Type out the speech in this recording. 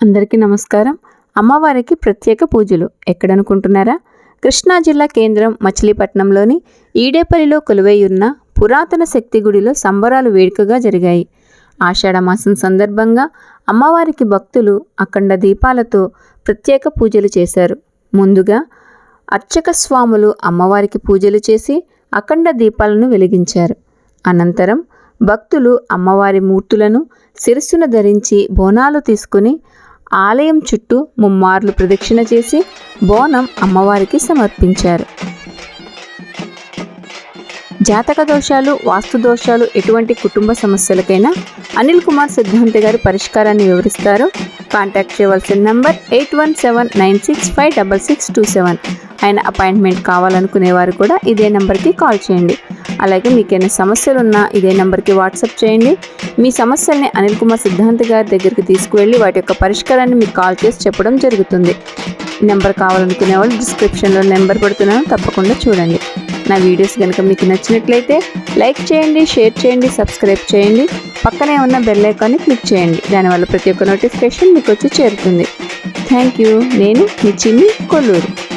అందరికీ నమస్కారం. అమ్మవారికి ప్రత్యేక పూజలు ఎక్కడనుకుంటున్నారా? కృష్ణా జిల్లా కేంద్రం మచిలీపట్నంలోని ఈడేపల్లిలో కొలువై ఉన్న పురాతన శక్తి గుడిలో సంబరాలు వేడుకగా జరిగాయి. ఆషాఢమాసం సందర్భంగా అమ్మవారికి భక్తులు అఖండ దీపాలతో ప్రత్యేక పూజలు చేశారు. ముందుగా అర్చక స్వాములు అమ్మవారికి పూజలు చేసి అఖండ దీపాలను వెలిగించారు. అనంతరం భక్తులు అమ్మవారి మూర్తులను శిరస్సును ధరించి బోనాలు తీసుకుని ఆలయం చుట్టూ ముమ్మార్లు ప్రదక్షిణ చేసి బోనం అమ్మవారికి సమర్పించారు. జాతక దోషాలు వాస్తు దోషాలు ఎటువంటి కుటుంబ సమస్యలకైనా అనిల్ కుమార్ సిద్ధాంతి గారి పరిష్కారాన్ని వివరిస్తారు. కాంటాక్ట్ చేయవలసిన number eight one seven nine six five double six two seven. ఆయన అపాయింట్మెంట్ కావాలనుకునేవారు కూడా ఇదే నెంబర్కి కాల్ చేయండి. అలాగే మీకు ఏమైనా సమస్యలు ఉన్నా ఇదే నెంబర్కి వాట్సాప్ చేయండి. మీ సమస్యల్ని అనిల్ కుమార్ సిద్ధాంత్ గారి దగ్గరికి తీసుకువెళ్ళి వాటి యొక్క పరిష్కారాన్ని మీకు కాల్ చేసి చెప్పడం జరుగుతుంది. నెంబర్ కావాలనుకునే వాళ్ళు డిస్క్రిప్షన్లో నెంబర్ పెడుతున్నాను. తప్పకుండా చూడండి. నా వీడియోస్ కనుక మీకు నచ్చినట్లయితే లైక్ చేయండి షేర్ చేయండి సబ్స్క్రైబ్ చేయండి. పక్కనే ఉన్న బెల్ ఐకాన్ని క్లిక్ చేయండి. దానివల్ల ప్రతి ఒక్క నోటిఫికేషన్ మీకు వచ్చి చేరుతుంది. Thank you. నేను మీ చిన్ని కొల్లూరు.